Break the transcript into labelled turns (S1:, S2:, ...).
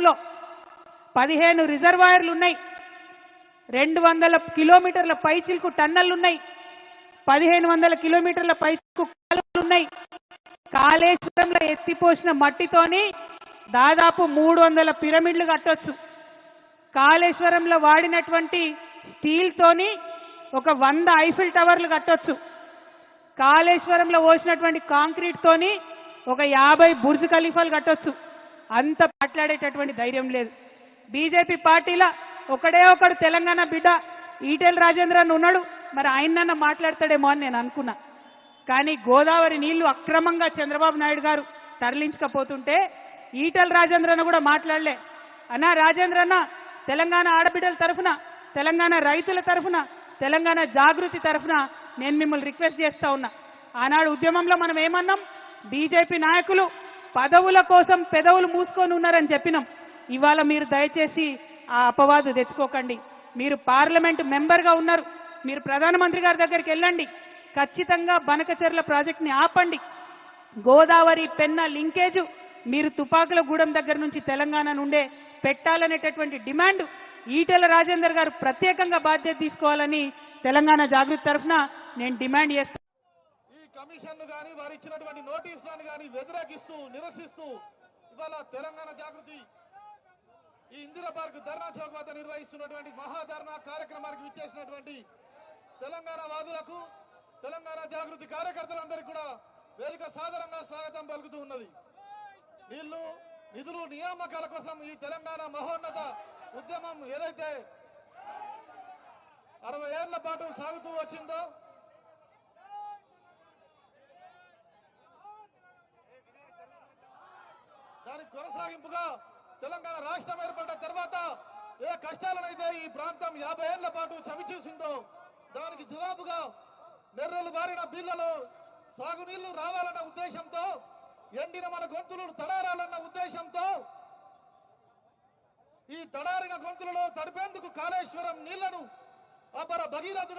S1: రాష్ట్రంలో పదిహేను రిజర్వాయర్లు ఉన్నాయి రెండు వందల కిలోమీటర్ల పైచిల్కు టన్నెళ్ళు ఉన్నాయి పదిహేను వందల కిలోమీటర్ల పైచిల్కు కాలువలు ఉన్నాయి కాళేశ్వరంలో ఎత్తిపోసిన మట్టితోని దాదాపు మూడు వందల పిరమిడ్లు కట్టొచ్చు. కాళేశ్వరంలో వాడినటువంటి స్టీల్తోని ఒక వంద ఐఫిల్ టవర్లు కట్టొచ్చు. కాళేశ్వరంలో పోసినటువంటి కాంక్రీట్తోని ఒక యాభై బుర్జ్ ఖలీఫాలు కట్టొచ్చు. అంత మాట్లాడేటటువంటి ధైర్యం లేదు. బీజేపీ పార్టీల ఒకడే ఒకడు తెలంగాణ బిడ్డ ఈటెల రాజేంద్రన్ ఉన్నాడు. మరి ఆయనన్న మాట్లాడతాడేమో అని నేను అనుకున్నా. కానీ గోదావరి నీళ్ళు అక్రమంగా చంద్రబాబు నాయుడు గారు తరలించకపోతుంటే ఈటెల రాజేంద్రన్న కూడా మాట్లాడలే. అన్నా రాజేంద్రన్న తెలంగాణ ఆడబిడ్డల తరఫున తెలంగాణ రైతుల తరఫున తెలంగాణ జాగృతి తరఫున నేను మిమ్మల్ని రిక్వెస్ట్ చేస్తా ఉన్నా. ఆనాడు ఉద్యమంలో మనం ఏమన్నాం? బీజేపీ నాయకులు పదవుల కోసం పెదవులు మూసుకొని ఉన్నారని చెప్పినాం. ఇవాళ మీరు దయచేసి ఆ అపవాదు తెచ్చుకోకండి. మీరు పార్లమెంట్ మెంబర్గా ఉన్నారు. మీరు ప్రధానమంత్రి గారి దగ్గరికి వెళ్ళండి. ఖచ్చితంగా బనకచెర్ల ప్రాజెక్ట్ని ఆపండి. గోదావరి పెన్న లింకేజు మీరు తుపాకుల గూడెం దగ్గర నుంచి తెలంగాణ నుండే పెట్టాలనేటటువంటి డిమాండ్ ఈటెల రాజేందర్ గారు ప్రత్యేకంగా బాధ్యత తీసుకోవాలని తెలంగాణ జాగృతి తరఫున నేను డిమాండ్ చేస్తాను
S2: ఈ కమిషన్ గాని వారు ఇచ్చినటువంటి నోటీసులను గాని వ్యతిరేకిస్తూ నిరసిస్తూ ఇవాళ తెలంగాణ జాగృతి ఈ ఇందిరా పార్క్ ధర్నా చౌక్ వద్ద నిర్వహిస్తున్నటువంటి మహాధర్నా కార్యక్రమానికి విచ్చేసినటువంటి తెలంగాణ వాదులకు తెలంగాణ జాగృతి కార్యకర్తలందరికీ కూడా వేదిక సాధారణంగా స్వాగతం పలుకుతూ ఉన్నది. నీళ్ళు నిధులు నియామకాల కోసం ఈ తెలంగాణ మహోన్నత ఉద్యమం ఏదైతే అరవై ఏళ్ళ పాటు సాగుతూ వచ్చిందో దాని కొనసాగింపుగా తెలంగాణ రాష్ట్రం ఏర్పడ్డ తర్వాత ఏ కష్టాలనైతే ఈ ప్రాంతం యాభై ఏళ్ళ పాటు చవి చూసిందో దానికి జవాబుగా నెర్రలు బారిన బీళ్ళలో సాగునీళ్ళు రావాలన్న ఉద్దేశంతో ఎండిన మన గొంతులు తడారాలన్న ఉద్దేశంతో ఈ తడారిన గొంతులలో తడిపేందుకు కాళేశ్వరం నీళ్ళను అపర భగీరథుడు